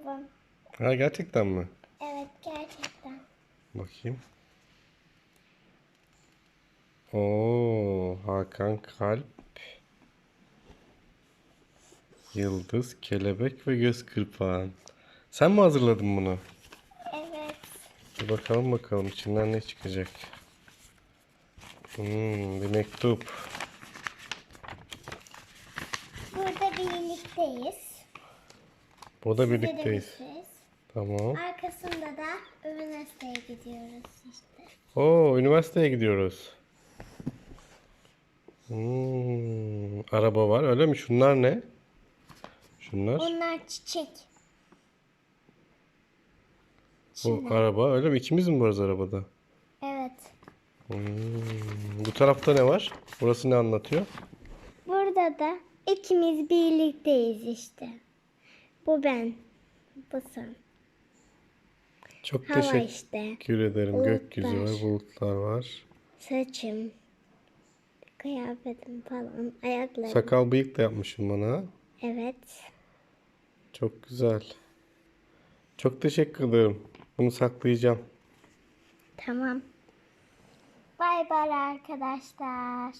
kitabım. Ha gerçekten mi? Evet gerçekten. Bakayım. Oo, Hakan Kalp. Yıldız, kelebek ve göz kırpağın. Sen mi hazırladın bunu? Evet. Bir bakalım bakalım içinden ne çıkacak. Hmm, bir mektup. Burada birlikteyiz. Burada birlikteyiz. Tamam. Arkasında da üniversiteye gidiyoruz işte. Oo, üniversiteye gidiyoruz. Hmm, araba var öyle mi? Şunlar ne? Şunlar. Bunlar çiçek. Bu araba öyle mi? İkimiz mi varız arabada? Evet. Hmm, bu tarafta ne var? Burası ne anlatıyor? Burada da ikimiz birlikteyiz işte. Bu ben. Bu sen. Çok Hava teşekkür işte. ederim. Gökyüzü var, Bulutlar. bulutlar var. Saçım. Kıyafetim falan. Ayaklarım. Sakal bıyık da yapmışım bana. Evet. Çok güzel. Çok teşekkür ederim. Bunu saklayacağım. Tamam. Bay bay arkadaşlar.